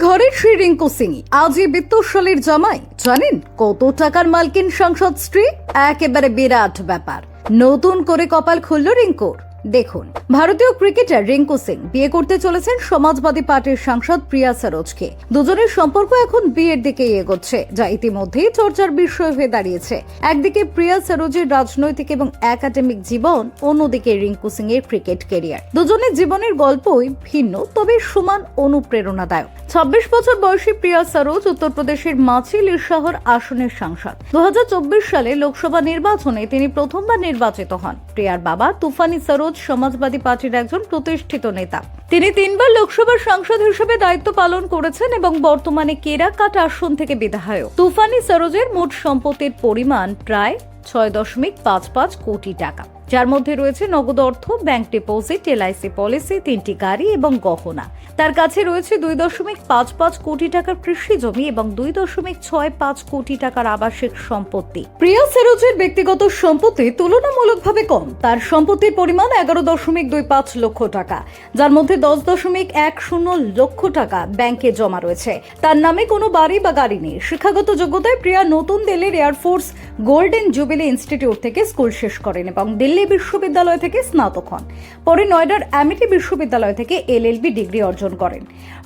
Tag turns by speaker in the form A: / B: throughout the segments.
A: ঘরের শ্রী রিঙ্কু সিং। আজই বিত্তশালীর জামাই। জানেন কত টাকার মালকিন সংসদ স্ত্রী? একেবারে বিরাট ব্যাপার। নতুন করে কপাল খুলল রিঙ্কুর। দেখুন, ভারতীয় ক্রিকেটার রিঙ্কু সিং বিয়ে করতে চলেছেন সমাজবাদী পার্টির সাংসদ প্রিয়া সরোজকে। দুজনের সম্পর্ক এখন বিয়ের দিকে এগোচ্ছে, যা ইতিমধ্যেই চর্চার বিষয় হয়ে দাঁড়িয়েছে। একদিকে প্রিয়া সরোজের রাজনৈতিক এবং একাডেমিক জীবন, অন্যদিকে রিঙ্কু সিং এর ক্রিকেট কেরিয়ার দুজনের জীবনের গল্পই ভিন্ন, তবে সমান অনুপ্রেরণাদায়ক। ছাব্বিশ বছর বয়সী প্রিয়া সরোজ উত্তরপ্রদেশের মাচিল শহর আসনের সাংসদ। দু হাজার চব্বিশ সালে লোকসভা নির্বাচনে তিনি প্রথমবার নির্বাচিত হন। প্রিয়ার বাবা তুফানি সরোজ, সমাজবাদী পার্টির একজন প্রতিষ্ঠিত নেতা। তিনি তিনবার লোকসভার সাংসদ হিসেবে দায়িত্ব পালন করেছেন এবং বর্তমানে কেরাকাট আসন থেকে বিধায়ক। তুফানি সরোজের মোট সম্পত্তির পরিমাণ প্রায় ছয় দশমিক পাঁচ পাঁচ কোটি টাকা। যার মধ্যে রয়েছে নগদ অর্থ, ব্যাংক ডিপোজিট, এলআইসি পলিসি, তিনটি গাড়ি এবং গহনা। তার কাছে রয়েছে দুই দশমিক পাঁচ পাঁচ কোটি টাকার কৃষি জমি এবং দুই দশমিক ছয় পাঁচ কোটি টাকার আবাসিক সম্পত্তি। প্রিয়া সেরোজের ব্যক্তিগত সম্পত্তি তুলনামূলকভাবে কম। তার সম্পত্তির পরিমাণ এগারো দশমিক দুই পাঁচ লক্ষ টাকা। যার মধ্যে দশ দশমিক এক শূন্য লক্ষ টাকা ব্যাংকে জমা রয়েছে। তার নামে কোনো বাড়ি বা গাড়ি নেই। শিক্ষাগত যোগ্যতায় প্রিয়া নতুন দিল্লির air force golden jubilee institute থেকে স্কুল শেষ করেন এবং দিল্লি বিশ্ববিদ্যালয় থেকে স্নাতক হন। পরে নয়ডার অ্যামিটি বিশ্ববিদ্যালয় থেকে এলএলবি ডিগ্রি অর্জন করেন।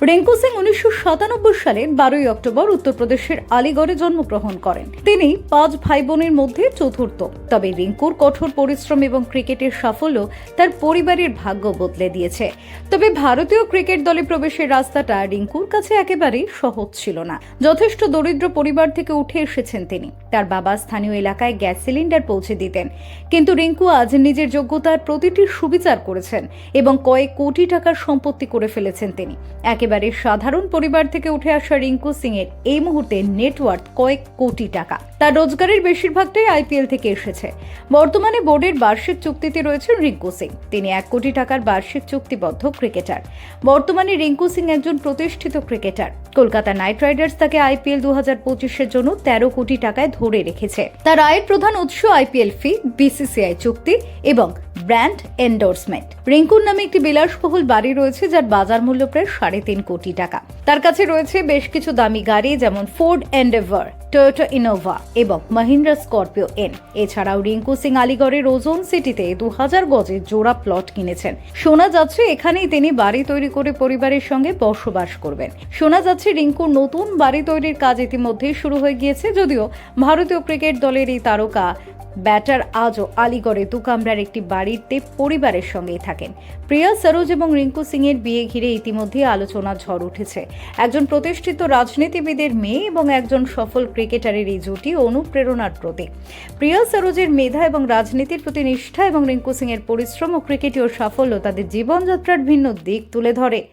A: রিঙ্কু সিং উনিশশো সাতানব্বই সালের বারোই অক্টোবর উত্তরপ্রদেশের আলিগড়ে জন্মগ্রহণ করেন। তিনি পাঁচ ভাই বোনের মধ্যে চতুর্থ। তবে রিঙ্কুর কঠোর পরিশ্রম এবং ক্রিকেটের সাফল্য তার পরিবারের ভাগ্য বদলে দিয়েছে। তবে ভারতীয় ক্রিকেট দলে প্রবেশের রাস্তাটা রিঙ্কুর কাছে একেবারেই সহজ ছিল না। যথেষ্ট দরিদ্র পরিবার থেকে উঠে এসেছেন তিনি। তার বাবা স্থানীয় এলাকায় গ্যাস সিলিন্ডার পৌঁছে দিতেন। কিন্তু রিঙ্কু আজ নিজের যোগ্যতার প্রতিটি সুবিচার করেছেন এবং কয়েক কোটি টাকার সম্পত্তি করে ফেলেছেন তিনি। একেবারে সাধারণ পরিবার থেকে উঠে আসা রিঙ্কু সিং এর এই মুহূর্তে নেটওয়ার্থ কয়েক কোটি টাকা। তার রোজগারের বেশিরভাগটাই আইপিএল থেকে এসেছে। বর্তমানে বোর্ডের বার্ষিক চুক্তিতে রয়েছেন রিঙ্কু সিং। তিনি এক কোটি টাকার বার্ষিক চুক্তিবদ্ধ ক্রিকেটার। বর্তমানে রিঙ্কু সিং একজন প্রতিষ্ঠিত ক্রিকেটার। কলকাতা নাইট রাইডার্স তাকে আইপিএল দু হাজার পঁচিশের জন্য তেরো কোটি টাকায় ধরে রেখেছে। তার আয়ের প্রধান উৎস আইপিএল ফি বিসিসিআই চুক্তি এবং ব্র্যান্ড এন্ডোর্সমেন্ট। রিঙ্কুর নামে একটি বিলাসবহুল বাড়ি রয়েছে, যার বাজার মূল্য প্রায় সাড়ে তিন কোটি টাকা। তার কাছে রয়েছে বেশ কিছু দামি গাড়ি, যেমন ফোর্ড এন্ডেভার টয়োটা ইনোভা এবং মহিন্দ্রা স্করপিও এন এছাড়াও রিঙ্কু সিং আলিগড়ের ওজন সিটিতে দু হাজার গজের জোড়া প্লট কিনেছেন। শোনা যাচ্ছে এখানেই তিনি বাড়ি তৈরি করে পরিবারের সঙ্গে বসবাস করবেন। শোনা যাচ্ছে রিঙ্কুর নতুন বাড়ি তৈরির কাজ ইতিমধ্যেই শুরু হয়ে গিয়েছে, যদিও ভারতীয় ক্রিকেট দলের এই তারকা ব্যাটার আজও আলিগড়ে দু কামরার একটি বাড়িতে পরিবারের সঙ্গেই থাকেন। প্রিয়া, সরোজ এবং রিঙ্কু সিং এর বিয়ে ঘিরে ইতিমধ্যে আলোচনা ঝড় উঠেছে। একজন প্রতিষ্ঠিত রাজনীতিবিদের মেয়ে এবং একজন সফল ক্রিকেটারের এই জুটি অনুপ্রেরণার প্রতীক। প্রিয়া, সরোজের মেধা এবং রাজনীতির প্রতি নিষ্ঠা এবং রিঙ্কু সিং এর পরিশ্রম ও ক্রিকেটীয় সাফল্য তাদের জীবনযাত্রার ভিন্ন দিক তুলে ধরে।